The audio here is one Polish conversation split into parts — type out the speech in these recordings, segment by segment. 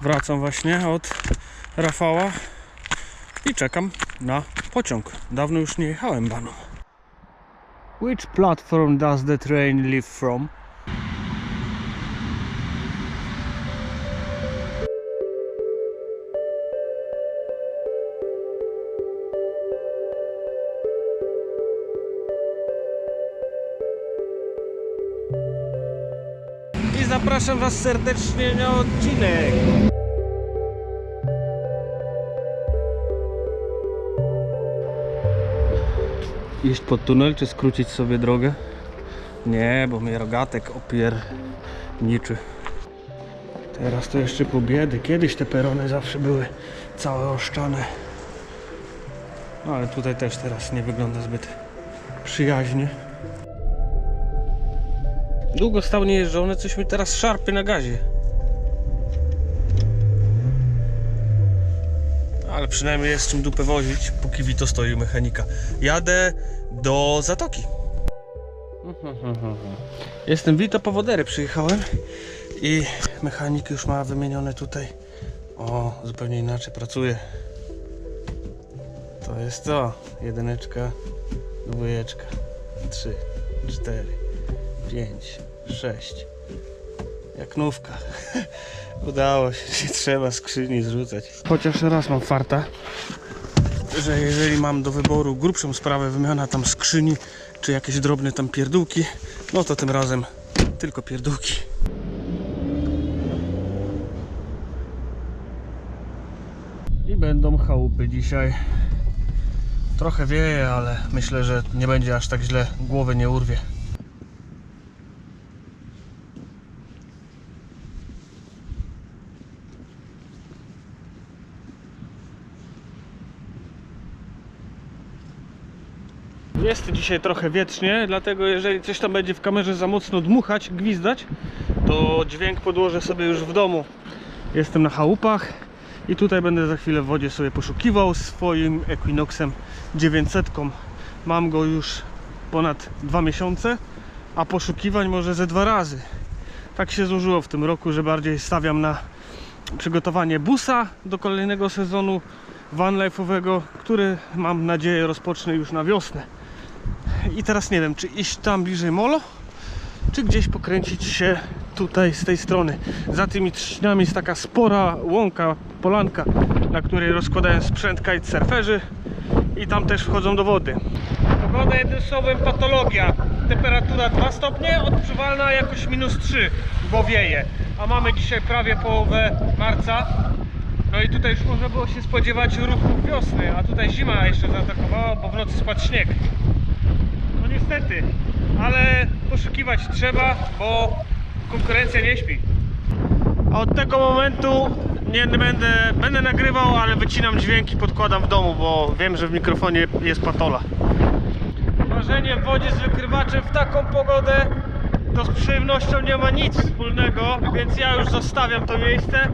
Wracam właśnie od Rafała i czekam na pociąg. Dawno już nie jechałem baną. Which platform does the train leave from? Zapraszam Was serdecznie na odcinek. Iść pod tunel, czy skrócić sobie drogę? Nie, bo mnie rogatek opierniczy. Teraz to jeszcze po biedy. Kiedyś te perony zawsze były całe oszczane. No ale tutaj też teraz nie wygląda zbyt przyjaźnie. Długo stał niejeżdżony, coś mi teraz szarpie na gazie. Ale przynajmniej jest czym dupę wozić, póki Vito stoi u mechanika. Jadę do Zatoki. Jestem Vito, po wodery przyjechałem i mechanik już ma wymienione tutaj. O, zupełnie inaczej pracuje. To jest to. Jedyneczka, dwójeczka, trzy, cztery, pięć, sześć. Jak nówka. Udało się, nie trzeba skrzyni zrzucać. Chociaż raz mam farta, że jeżeli mam do wyboru grubszą sprawę, wymiana tam skrzyni, czy jakieś drobne tam pierdółki, no to tym razem tylko pierdółki. I będą chałupy dzisiaj. Trochę wieje, ale myślę, że nie będzie aż tak źle, głowy nie urwie. Jest dzisiaj trochę wietrznie, dlatego jeżeli coś tam będzie w kamerze za mocno dmuchać, gwizdać, to dźwięk podłożę sobie już w domu. Jestem na chałupach i tutaj będę za chwilę w wodzie sobie poszukiwał swoim Equinoxem 900. Mam go już ponad dwa miesiące, a poszukiwań może ze dwa razy. Tak się złożyło w tym roku, że bardziej stawiam na przygotowanie busa do kolejnego sezonu vanlife'owego, który mam nadzieję rozpocznę już na wiosnę. I teraz nie wiem, czy iść tam bliżej molo, czy gdzieś pokręcić się tutaj z tej strony. Za tymi trzcinami jest taka spora łąka, polanka, na której rozkładają sprzęt kitesurferzy i tam też wchodzą do wody. Pogoda jednym słowem patologia. Temperatura 2 stopnie, odczuwalna jakoś minus 3, bo wieje. A mamy dzisiaj prawie połowę marca. No i tutaj już można było się spodziewać ruchu wiosny, a tutaj zima jeszcze zaatakowała, bo w nocy spadł śnieg. Niestety, ale poszukiwać trzeba, bo konkurencja nie śpi. A od tego momentu nie będę, będę nagrywał, ale wycinam dźwięki, podkładam w domu, bo wiem, że w mikrofonie jest patola. Ważenie w wodzie z wykrywaczem w taką pogodę to z przyjemnością nie ma nic wspólnego, więc ja już zostawiam to miejsce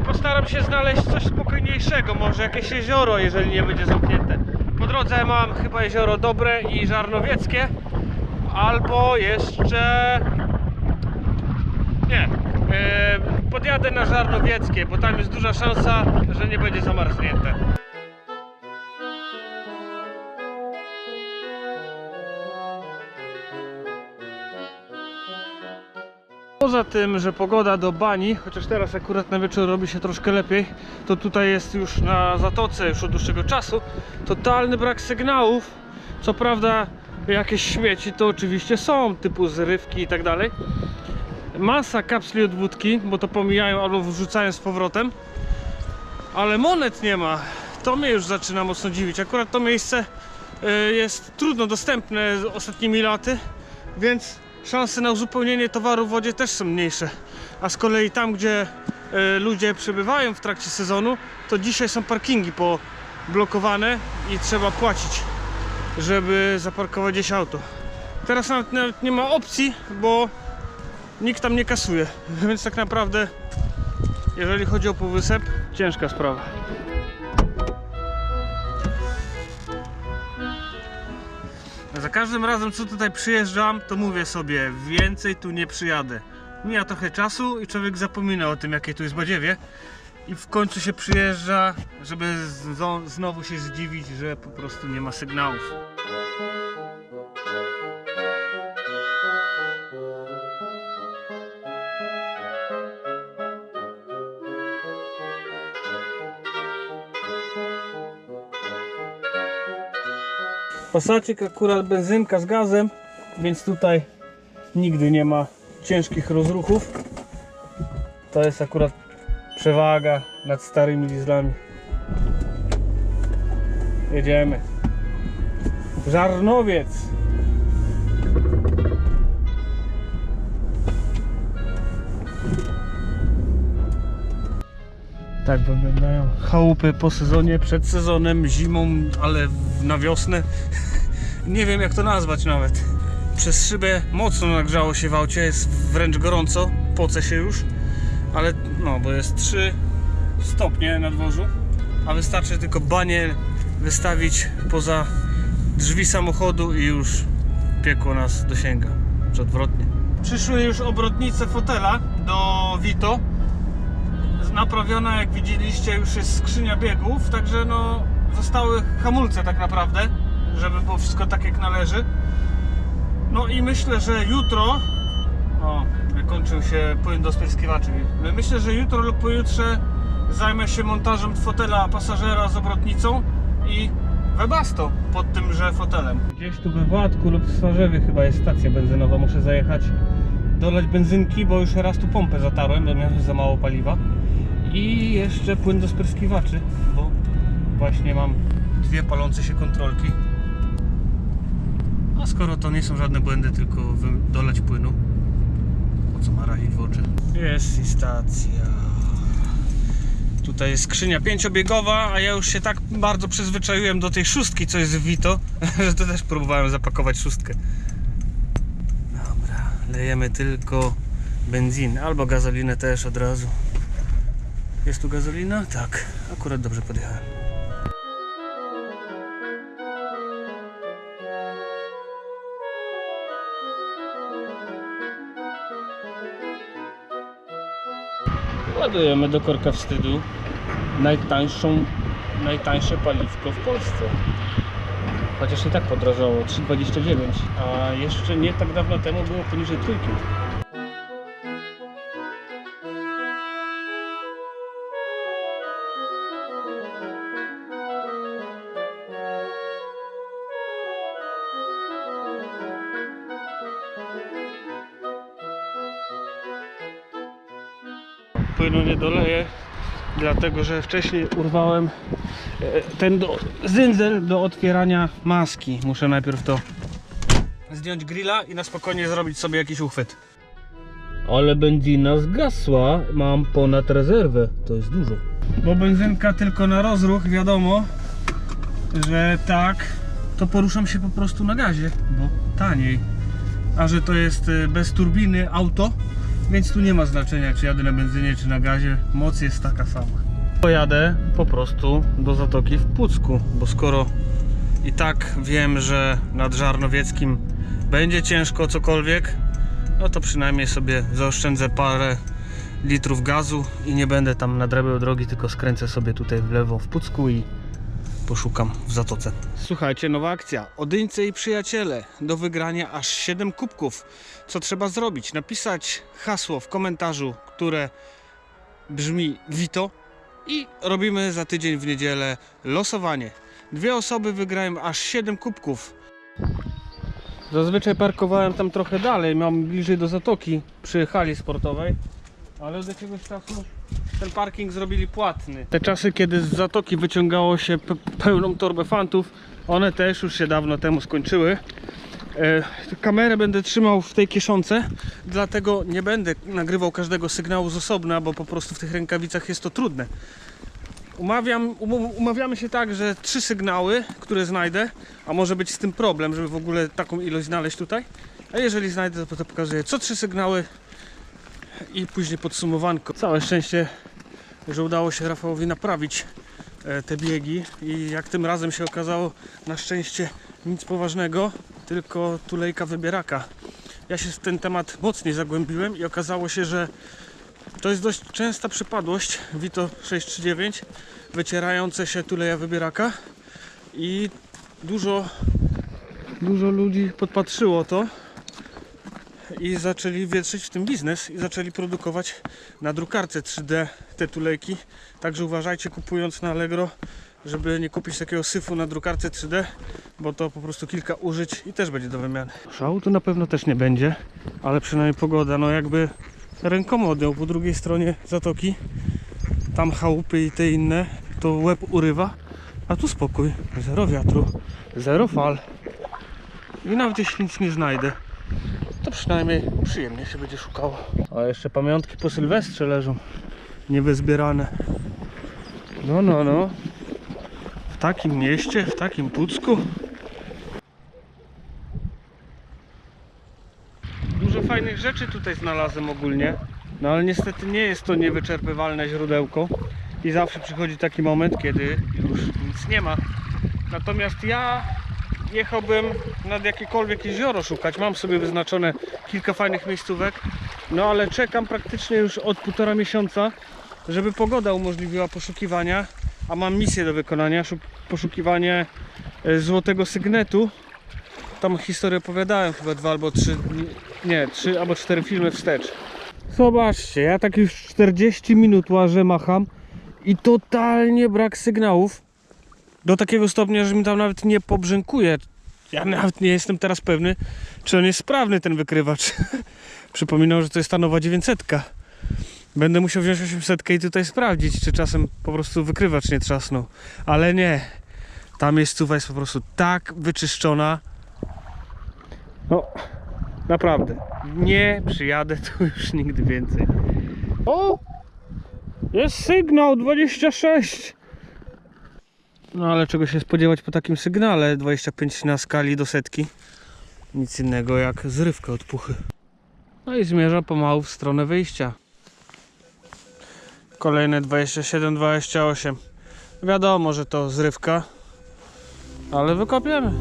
i postaram się znaleźć coś spokojniejszego, może jakieś jezioro, jeżeli nie będzie zamknięte. Drodze mam chyba jezioro Dobre i Żarnowieckie, albo jeszcze... Nie, podjadę na Żarnowieckie, bo tam jest duża szansa, że nie będzie zamarznięte. Poza tym, że pogoda do bani, chociaż teraz akurat na wieczór robi się troszkę lepiej, to tutaj jest już na zatoce już od dłuższego czasu totalny brak sygnałów. Co prawda jakieś śmieci to oczywiście są, typu zrywki i tak dalej. Masa kapsli od wódki, bo to pomijają albo wrzucają z powrotem. Ale monet nie ma. To mnie już zaczyna mocno dziwić. Akurat to miejsce y, jest trudno dostępne ostatnimi laty, więc szanse na uzupełnienie towaru w wodzie też są mniejsze. A z kolei tam, gdzie y, ludzie przebywają w trakcie sezonu, to dzisiaj są parkingi poblokowane i trzeba płacić, żeby zaparkować gdzieś auto. Teraz nawet, nawet nie ma opcji, bo nikt tam nie kasuje. Więc tak naprawdę, jeżeli chodzi o półwysep, ciężka sprawa. Każdym razem, co tutaj przyjeżdżam, to mówię sobie, więcej tu nie przyjadę. Mija trochę czasu i człowiek zapomina o tym, jakie tu jest badziewie. i w końcu się przyjeżdża, żeby znowu się zdziwić, że po prostu nie ma sygnałów. Pasacik akurat benzynka z gazem, więc tutaj nigdy nie ma ciężkich rozruchów. To jest akurat przewaga nad starymi dieslami. Jedziemy. Żarnowiec. Tak wyglądają chałupy po sezonie, przed sezonem, zimą, ale na wiosnę. Nie wiem jak to nazwać nawet. Przez szybę mocno nagrzało się w aucie, jest wręcz gorąco, poce się już. Ale no, bo jest 3 stopnie na dworzu, a wystarczy tylko banie wystawić poza drzwi samochodu i już piekło nas dosięga. Czy odwrotnie. Przyszły już obrotnice fotela do Vito. Naprawiona, jak widzieliście, już jest skrzynia biegów, także no zostały hamulce tak naprawdę, żeby było wszystko tak jak należy. No i myślę, że jutro o, kończył się płyn do spryskiwaczy. Myślę, że jutro lub pojutrze zajmę się montażem fotela pasażera z obrotnicą i webasto pod tymże fotelem. Gdzieś tu we Władku lub w Swarzewie chyba jest stacja benzynowa. Muszę zajechać, dolać benzynki, bo już raz tu pompę zatarłem, bo miałem za mało paliwa. I jeszcze płyn do spryskiwaczy, bo właśnie mam dwie palące się kontrolki. A skoro to nie są żadne błędy, tylko dolać płynu, po co ma razić w oczy? Jest i stacja. Tutaj jest skrzynia pięciobiegowa, a ja już się tak bardzo przyzwyczaiłem do tej szóstki, co jest w Vito, że to też próbowałem zapakować szóstkę. Dobra, lejemy tylko benzin albo gazolinę też od razu. Jest tu gazolina? Tak, akurat dobrze podjechałem. Ładujemy do korka wstydu najtańszą, najtańsze paliwko w Polsce. Chociaż i tak podrażało 3,29, a jeszcze nie tak dawno temu było poniżej trójki. Płynu nie doleję, dlatego że wcześniej urwałem e, ten do, zynzel do otwierania maski. Muszę najpierw to zdjąć grilla i na spokojnie zrobić sobie jakiś uchwyt. Ale benzina zgasła, mam ponad rezerwę, to jest dużo. Bo benzynka tylko na rozruch, wiadomo, że tak, to poruszam się po prostu na gazie, bo taniej. A że to jest y, bez turbiny auto, więc tu nie ma znaczenia, czy jadę na benzynie, czy na gazie. Moc jest taka sama. Pojadę po prostu do Zatoki w Pucku, bo skoro i tak wiem, że nad Żarnowieckim będzie ciężko cokolwiek, no to przynajmniej sobie zaoszczędzę parę litrów gazu i nie będę tam nadrabiał drogi, tylko skręcę sobie tutaj w lewo w Pucku i poszukam w Zatoce. Słuchajcie, nowa akcja. Odyńcy i przyjaciele do wygrania aż 7 kubków. Co trzeba zrobić? Napisać hasło w komentarzu, które brzmi Vito i robimy za tydzień w niedzielę losowanie. Dwie osoby wygrają aż 7 kubków. Zazwyczaj parkowałem tam trochę dalej, mam bliżej do zatoki przy hali sportowej, ale od jakiegoś czasu ten parking zrobili płatny. Te czasy, kiedy z zatoki wyciągało się pe- pełną torbę fantów, one też już się dawno temu skończyły. E, kamerę będę trzymał w tej kieszonce, dlatego nie będę nagrywał każdego sygnału z osobna, bo po prostu w tych rękawicach jest to trudne. Umawiam, um, umawiamy się tak, że trzy sygnały, które znajdę, a może być z tym problem, żeby w ogóle taką ilość znaleźć tutaj. A jeżeli znajdę, to pokazuję co trzy sygnały i później podsumowanko. Całe szczęście, że udało się Rafałowi naprawić e, te biegi i jak tym razem się okazało, na szczęście nic poważnego, tylko tulejka wybieraka. Ja się w ten temat mocniej zagłębiłem i okazało się, że To jest dość częsta przypadłość Vito 639 wycierające się tuleja wybieraka i dużo dużo ludzi podpatrzyło to i zaczęli wietrzyć w tym biznes i zaczęli produkować na drukarce 3D te tulejki. Także uważajcie kupując na Allegro, żeby nie kupić takiego syfu na drukarce 3D, bo to po prostu kilka użyć i też będzie do wymiany. Szału tu na pewno też nie będzie, ale przynajmniej pogoda, no jakby rękoma odjął po drugiej stronie zatoki, tam chałupy i te inne, to łeb urywa, a tu spokój, zero wiatru, zero fal i nawet jeśli nic nie znajdę, to przynajmniej przyjemnie się będzie szukało. A jeszcze pamiątki po Sylwestrze leżą, niewyzbierane. No, no, no. W takim mieście, w takim Pucku. Dużo fajnych rzeczy tutaj znalazłem ogólnie. No ale niestety nie jest to niewyczerpywalne źródełko. I zawsze przychodzi taki moment, kiedy już nic nie ma. Natomiast ja jechałbym nad jakiekolwiek jezioro szukać. Mam sobie wyznaczone kilka fajnych miejscówek. No ale czekam praktycznie już od półtora miesiąca, żeby pogoda umożliwiła poszukiwania. A mam misję do wykonania, szuk- poszukiwanie e, złotego sygnetu. Tam historię opowiadałem chyba dwa albo trzy, nie, trzy albo cztery filmy wstecz. Zobaczcie, ja tak już 40 minut łażę, macham i totalnie brak sygnałów. Do takiego stopnia, że mi tam nawet nie pobrzękuje. Ja nawet nie jestem teraz pewny, czy on jest sprawny ten wykrywacz. Przypominam, że to jest ta nowa 900. Będę musiał wziąć 800 i tutaj sprawdzić, czy czasem po prostu wykrywacz nie trzasnął. Ale nie. Ta miejscowa jest po prostu tak wyczyszczona. No, naprawdę. Nie przyjadę tu już nigdy więcej. O! Jest sygnał 26! No ale czego się spodziewać po takim sygnale 25 na skali do setki? Nic innego jak zrywka od puchy. No i zmierza pomału w stronę wyjścia. Kolejne 27, 28. Wiadomo, że to zrywka, ale wykopiemy.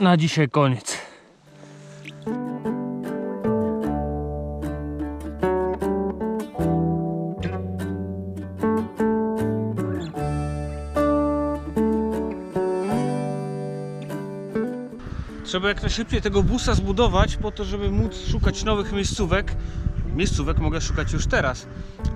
Na dzisiaj koniec. Trzeba jak najszybciej tego busa zbudować po to, żeby móc szukać nowych miejscówek. Miejscówek mogę szukać już teraz,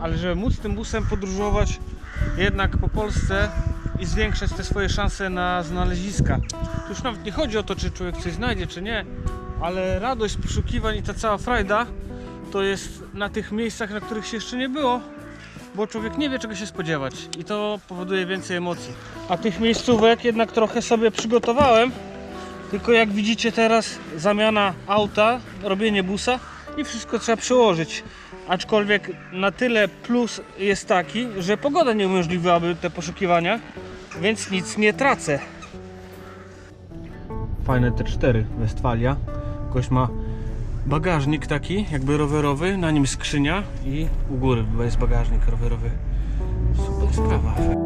ale żeby móc tym busem podróżować jednak po Polsce i zwiększać te swoje szanse na znaleziska. Tu już nawet nie chodzi o to, czy człowiek coś znajdzie, czy nie, ale radość poszukiwań i ta cała frajda to jest na tych miejscach, na których się jeszcze nie było, bo człowiek nie wie czego się spodziewać i to powoduje więcej emocji. A tych miejscówek jednak trochę sobie przygotowałem, tylko jak widzicie teraz zamiana auta, robienie busa i wszystko trzeba przyłożyć. Aczkolwiek na tyle plus jest taki, że pogoda nie umożliwiłaby te poszukiwania, więc nic nie tracę. Fajne te cztery Westfalia. Gość ma bagażnik taki, jakby rowerowy, na nim skrzynia i u góry jest bagażnik rowerowy. Super sprawa.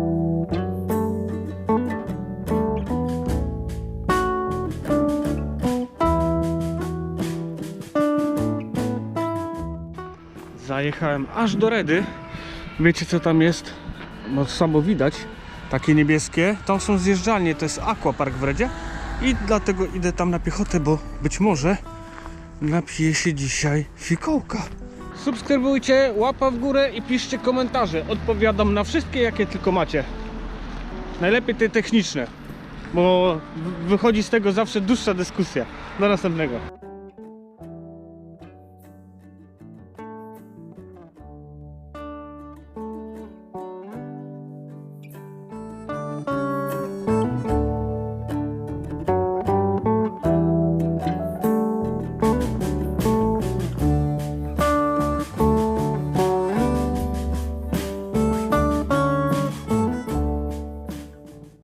Zajechałem aż do Redy. Wiecie co tam jest? No samo widać. Takie niebieskie. Tam są zjeżdżalnie, to jest aquapark w Redzie. I dlatego idę tam na piechotę, bo być może napiję się dzisiaj fikołka. Subskrybujcie, łapa w górę i piszcie komentarze. Odpowiadam na wszystkie, jakie tylko macie. Najlepiej te techniczne, bo wychodzi z tego zawsze dłuższa dyskusja. Do następnego.